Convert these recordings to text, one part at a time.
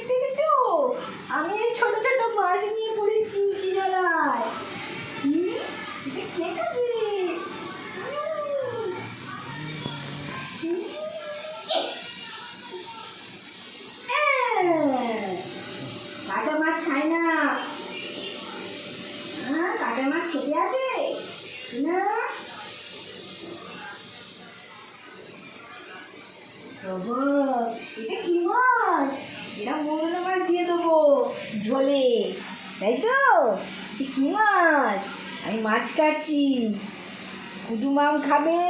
ঠিক দেখেছ আমি এই ছোট ছোট মাছ নিয়ে পড়েছি কিনারায়। কাঁচা মাছ খায় না। হ্যাঁ কাঁচা মাছ খেতে আছে? না? বাবা এটা কি মাছ? এটা মৌরলা মাছ দিয়ে দেবো, ঝোলে। তাই তো? এটা কি মাছ? আমি মাছ কাটছি। কুটু মাম খাবে?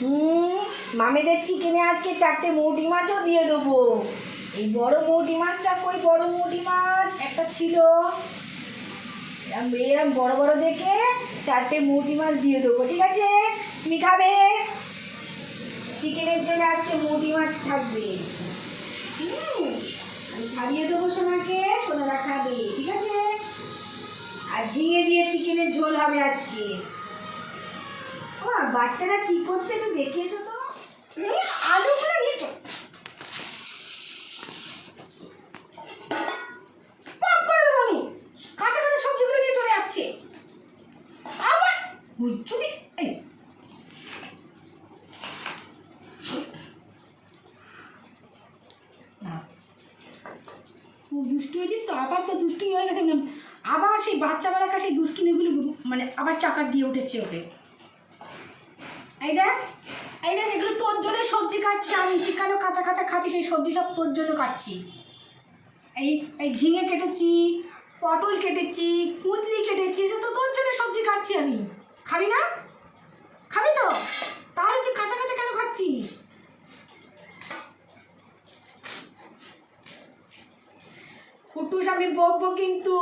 হুম? মামেদের চিকেনে আজকে চারটে মৌটি মাছও দিয়ে দেবো। এই বড় মৌটি মাছটা কই? বড় মৌটি মাছ একটা ছিল। এরম বড় বড় দেখে চারটে মৌটি মাছ দিয়ে দেবো, ঠিক আছে? তুমি খাবে? চিকেনের জন্য আজকে মৌটি মাছ থাকবে। আমি ছাড়িয়ে দেবো সোনাকে, সোনারা খাবে, ঠিক আছে? আর ঝিঙে দিয়ে চিকেনের ঝোল হবে আজকে। ও বাচ্চারা কি করছে একটু দেখিয়েছো তো। এই আলুগুলো আমি। কাঁচা কাঁচা সবজিগুলো নিয়ে চলে যাচ্ছে। আবার যদি এই না দুষ্টু হয়েছিস তো? আবার তো দুষ্টু হয়ে গেছে। আবার সেই বাচ্চা বেলাকার সেই দুষ্টুমিগুলো মানে আবার চাকার দিয়ে উঠেছে ওকে। এই দেখ এই দেখ, এগুলো তোর জন্য সবজি কাটছি আমি। চিকানো কাঁচা কাঁচা খাচ্ছি সেই সবজি সব তোর জন্য কাটছি। এই এই ঝিঙে কেটেছি, পটল কেটেছি, কুঁদরি কেটেছি, এসব তো তোর জন্য সবজি কাটছি আমি। খাবি না? খাবি তো? তাহলে তুই কাঁচা কাঁচা কেন খাচ্ছিস? ফুটুস আমি বকবো কিন্তু।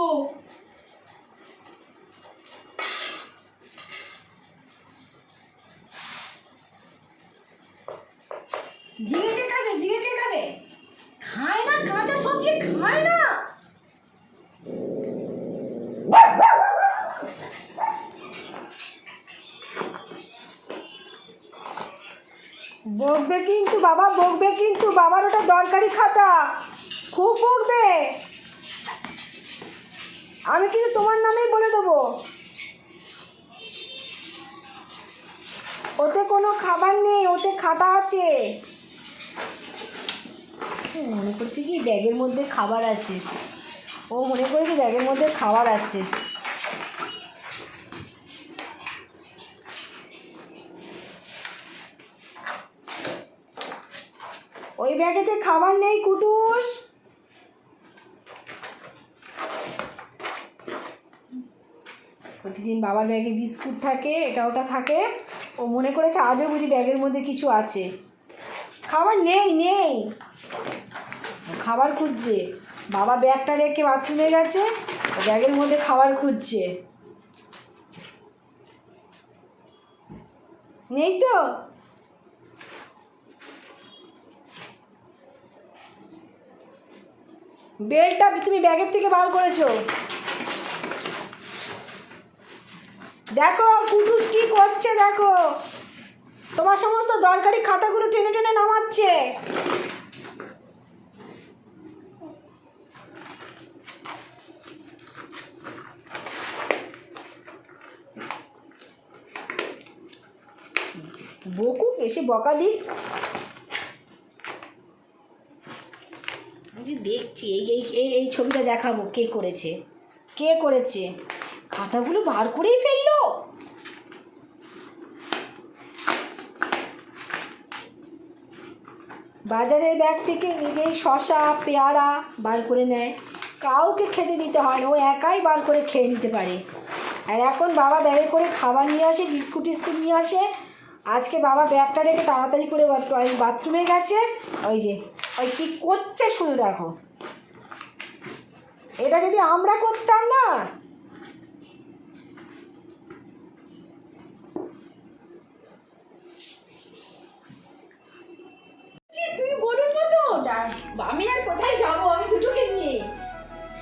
ঝিঙে খাবে ঝিঙে খাবে। খায় না, কাঁচা সবজি খায় না। বকবে কিন্তু বাবা, বকবে কিন্তু। বাবার ওটা দরকারি খাতা। খুব বকবে। আমি কিন্তু তোমার নামেই বলে দেবো। ওতে কোনো খাবার নেই, ওতে খাতা আছে। মনে করছে কি ব্যাগের মধ্যে খাবার আছে। ও মনে করেছে ব্যাগের মধ্যে খাবার আছে। ওই ব্যাগেতে খাবার নেই কুটুস প্রতিদিন বাবার ব্যাগে বিস্কুট থাকে, এটা ওটা থাকে। ও মনে করেছে আজও বুঝি ব্যাগের মধ্যে কিছু আছে। খাবার নেই নেই। খাবার খুঁজছে। বাবা ব্যাগটা রেখে বাথরুমে গেছে ব্যাগের মধ্যে খাবার খুঁজছে। নেই তো? বেলটা তুমি ব্যাগের থেকে বার করেছ। দেখো, কুটুস কি করছে, দেখো। তোমার সমস্ত দরকারি খাতাগুলো টেনে টেনে নামাচ্ছে। বকুক এসে বকা আমি দেখছি, এই এই এই এই ছবিটা দেখাবো কে করেছে। কে করেছে? খাতাগুলো বার করেই ফেলল। বাজারের ব্যাগ থেকে নিজেই শশা পেয়ারা বার করে নেয়। কাউকে খেতে দিতে হয় না, ও একাই বার করে খেয়ে নিতে পারে। আর এখন বাবা ব্যাগে করে খাবার নিয়ে আসে, বিস্কুট টিস্কুট নিয়ে আসে। আজকে বাবা ব্যাগটা রেখে তাড়াতাড়ি করে বাথরুমে গেছে। ওই যে, ওই কী করছে শুধু দেখো। এটা যদি আমরা করতাম না আমি আর কোথায় যাব? আমি দুটোকে নিয়ে।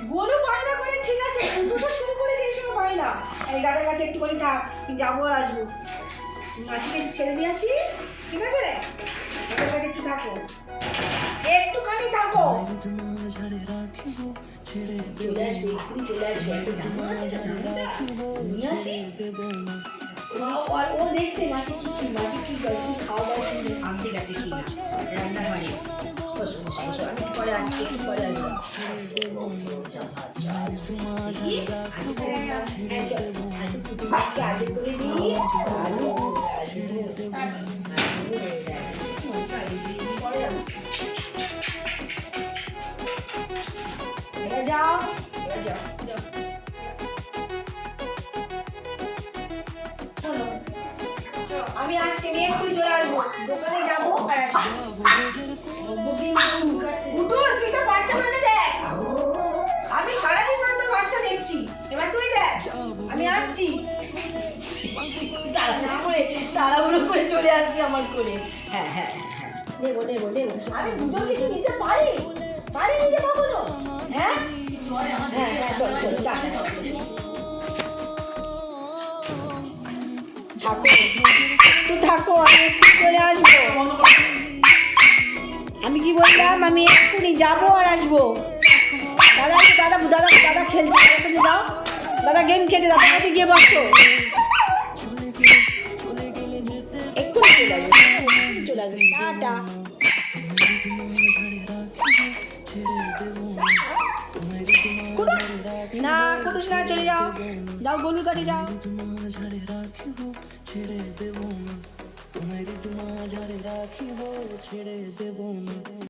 গোলু বায়না করে, ঠিক আছে দুটো শুরু করেছে এই সময় বায়না এই দাদার কাছে একটুখানি থাক যাব আর আসব। মাছিকে একটু ছেড়ে দিয়ে আসি, ঠিক আছে? দাদার কাছে একটু থাকো। একটুখানি থাকো। আসবে ও- দেখছে মাসি কি মাসি কি খাওয়া দাওয়া শুনে আনতে গেছে কি না। বসো আমি একটু আসছি একটু আসছি। হ্যাঁ, চল। আসব দোকানে যাব আর আসব গুডু তুই বাচ্চা মানে দেখ। আমি সারাদিন ধরে বাচ্চা দেখছি। এবার তুই দেখ আমি আসছি। তাড়াহুড়ো করে তাড়াহুড়ো করে চলে আসছি আমার করে হ্যাঁ হ্যাঁ হ্যাঁ, নেব নেব নেব। আমি দুটো কিছু নিতে পারি? হ্যাঁ? হ্যাঁ হ্যাঁ চল চল থাকো আমি একটু চলে আসব? আমি কি বললাম? আমি এক্ষুনি যাব আর আসব। দাদা দাদা দাদা দাদা খেলছে সাথে যাও। দাদা গেম খেলছে দাদার কাছে গিয়ে বসো। এক্ষুনি চলে না, কুটুস না, চলে যাও। যাও, গলুর কাছে যাও। না তোমার রাখিব ছেড়ে দেব না।